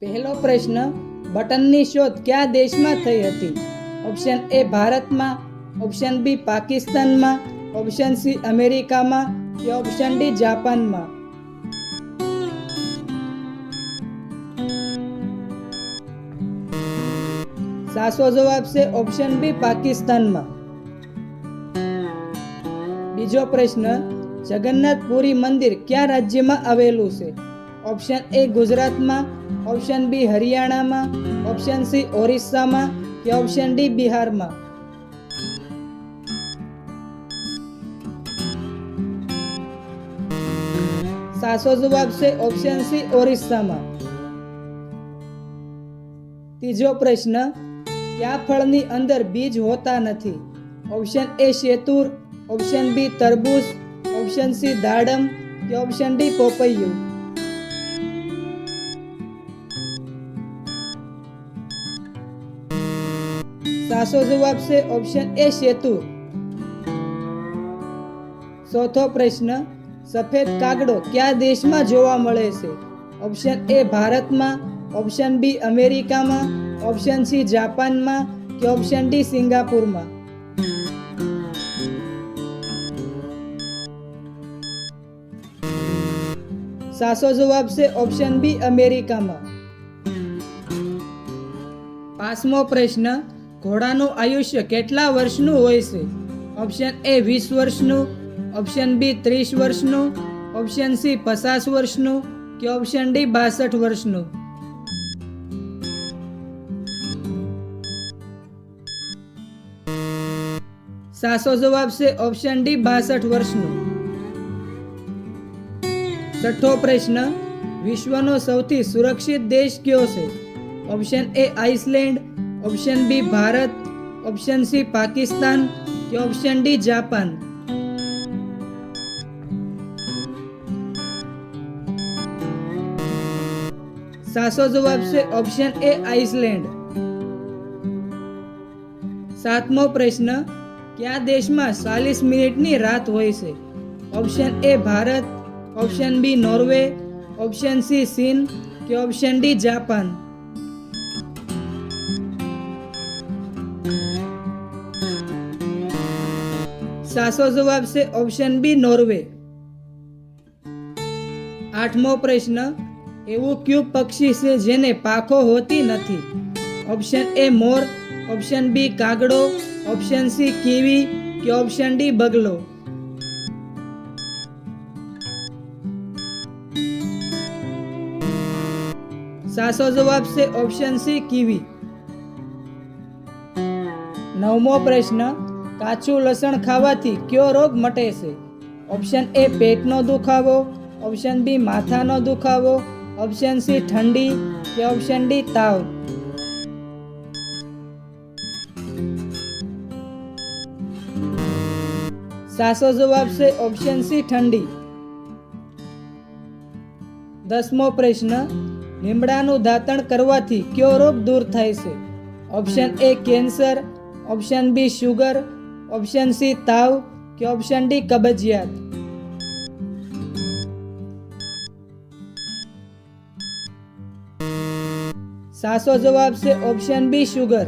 પહેલો પ્રશ્ન, બટનની શોધ કયા દેશમાં થઈ હતી? ઓપ્શન એ ભારતમાં. ઓપ્શન બી પાકિસ્તાનમાં. ઓપ્શન સી અમેરિકામાં. કે ઓપ્શન ડી જાપાનમાં? સાસો જવાબ છે ઓપ્શન બી પાકિસ્તાનમાં. બીજો પ્રશ્ન, જગન્નાથપુરી મંદિર કયા રાજ્યમાં આવેલું છે? ઓપ્શન એ ગુજરાતમાં. ઓપ્શન બી હરિયાણામાં ઓપ્શન સી ઓરિસ્સામાં કે ઓપ્શન ડી બિહારમાં સાચો જવાબ છે ઓપ્શન સી ઓરિસ્સામાં ત્રીજો પ્રશ્ન, કયા ફળની અંદર બીજ હોતા નથી? ઓપ્શન એ શેતુર ઓપ્શન બી તરબૂચ ઓપ્શન સી દાડમ, કે ઓપ્શન ડી પોપૈયું? સાચો જવાબ છે ઓપ્શન એ સેતુ. ચોથો પ્રશ્ન, સફેદ કાગડો કયા દેશમાં જોવા મળે છે? ઓપ્શન એ ભારતમાં ઓપ્શન બી અમેરિકામાં ઓપ્શન સી જાપાનમાં કે ઓપ્શન ડી સિંગાપુરમાં? સાચો જવાબ છે ઓપ્શન બી અમેરિકામાં. પાંચમો પ્રશ્ન ઘોડાનું આયુષ્ય કેટલા વર્ષનું હોય છે? ઓપ્શન એ વીસ વર્ષનું ઓપ્શન બી ત્રીસ વર્ષનું ઓપ્શન સી પચાસ વર્ષનું કે ઓપ્શન ડી બાસઠ વર્ષનું? સાચો જવાબ છે ઓપ્શન ડી બાસઠ વર્ષનું. છઠ્ઠો પ્રશ્ન, વિશ્વનો સૌથી સુરક્ષિત દેશ કયો છે? Option A Iceland option B Bharat option C Pakistan કે ઓપ્શન ડી જાપાન સાચો જવાબ છે ઓપ્શન એ આઇસલેન્ડ સાતમો પ્રશ્ન કયા દેશમાં ચાલીસ મિનિટની રાત હોય છે option A Bharat option B Norway option C ચીન કે ઓપ્શન ડી જાપાન સાચો જવાબ છે ઓપ્શન બી નોર્વે આઠમો પ્રશ્ન, એવું કયું પક્ષી છે જેને પાખો હોતી નથી? Option A more. Option B કાગડો. ઓપ્શન સી કીવી કે ઓપ્શન ડી બગલો? સાચો જવાબ છે ઓપ્શન સી કીવી. નવમો પ્રશ્ન કાચું લસણ ખાવાથી કયો રોગ મટે છે ઓપ્શન એ પેટનો દુખાવો. ઓપ્શન બી માથાનો દુખાવો. ઓપ્શન સી ઠંડી કે ઓપ્શન ડી તાવ. સાસો જવાબ છે ઓપ્શન સી ઠંડી. દસમો પ્રશ્ન, લીમડાનું દાંતણ કરવાથી કયો રોગ દૂર થાય છે? Option A cancer. Option B sugar option C તાવ કે ઓપ્શન ડી કબજિયાત સાચો જવાબ છે ઓપ્શન બી શુગર